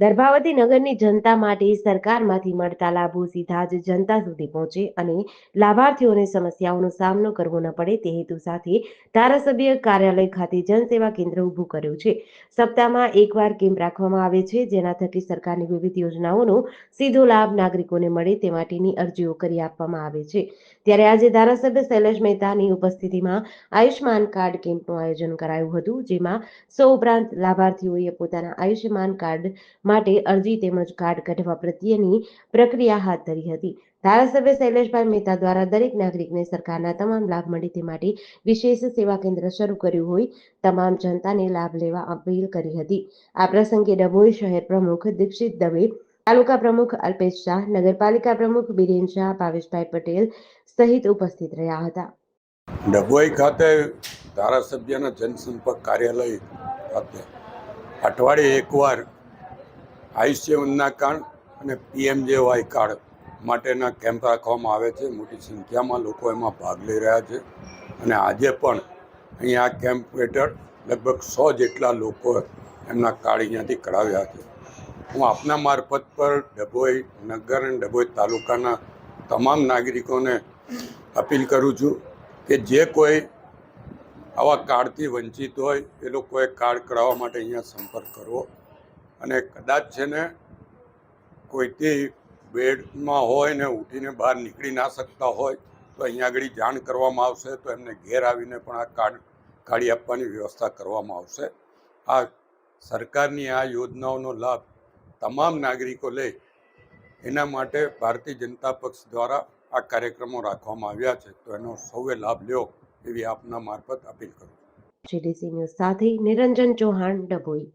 દર્ભાવતી નગરની જનતા માટે સરકારમાંથી મળતા લાભો સીધા જ જનતા સુધી પહોંચે અને લાભાર્થીઓને સમસ્યાઓનો સામનો કરવો ન પડે તે હેતુ સાથે ધારાસભ્ય કાર્યાલય ખાતે જનસેવા કેન્દ્ર ઊભું કર્યું છે. સપ્તાહમાં એકવાર કેમ્પ રાખવામાં આવે છે, જેના થકી સરકારની વિવિધ યોજનાઓનો સીધો લાભ નાગરિકોને મળે તે માટેની અરજીઓ કરી આપવામાં આવે છે. ત્યારે આજે ધારાસભ્ય શૈલેષ મહેતાની ઉપસ્થિતિમાં આયુષ્માન કાર્ડ કેમ્પનું આયોજન કરાયું હતું, જેમાં સૌ ઉપરાંત લાભાર્થીઓએ પોતાના આયુષ્યમાન કાર્ડ માટે અરજી તેમજ કાર્ડ કઢવા પ્રત્યેની પ્રક્રિયા હાથ ધરી હતી. ધારાસભ્ય શૈલેષભાઈ મહેતા દ્વારા દરેક નાગરિકને સરકારના તમામ લાભ મળે તે માટે વિશેષ સેવા કેન્દ્ર શરૂ કર્યું હોય તમામ જનતાને લાભ લેવા અપીલ કરી હતી. આ પ્રસંગે ડભોઈ શહેર પ્રમુખ દીક્ષિત દવે, તાલુકા પ્રમુખ અલ્પેશ શાહ, નગરપાલિકા પ્રમુખ બિરેન શાહ, ભાવેશભાઈ પટેલ સહિત ઉપસ્થિત રહ્યા હતા. ડભોઈ ખાતે ધારાસભ્યના જનસંપર્ક કાર્યાલય ખાતે અઠવાડિયે એકવાર આયુષ્યમાનના કાર્ડ અને પીએમજેવાય કાર્ડ માટેના કેમ્પ રાખવામાં આવે છે. મોટી સંખ્યામાં લોકો એમાં ભાગ લઈ રહ્યા છે અને આજે પણ અહીંયા કેમ્પ હેઠળ લગભગ સો જેટલા લોકો એમના કાર્ડ અહીંયાથી કઢાવ્યા છે. હું આપના મારફત પર ડભોઈ નગર અને ડભોઈ તાલુકાના તમામ નાગરિકોને અપીલ કરું છું કે જે કોઈ આવા કાર્ડથી વંચિત હોય એ લોકોએ કાર્ડ કઢાવવા માટે અહીંયા સંપર્ક કરવો. અને કદાચ છે ને કોઈથી બેડમાં હોય ને ઉઠીને બહાર નીકળી ના શકતા હોય, તો અહીંયા આગળ જાણ કરવામાં આવશે, તો એમને ઘેર આવીને પણ આ કાર્ડ કાઢી આપવાની વ્યવસ્થા કરવામાં આવશે. આ સરકારની આ યોજનાઓનો લાભ તમામ નાગરિકો લે, એના માટે ભારતીય જનતા પક્ષ દ્વારા આ કાર્યક્રમો રાખવામાં આવ્યા છે. તો એનો સૌએ લાભ લ્યો એવી આપના મારફત અપીલ કરું જીડીસી ન્યૂઝ સાથે નિરંજન ચૌહાણ, ડભોઈ.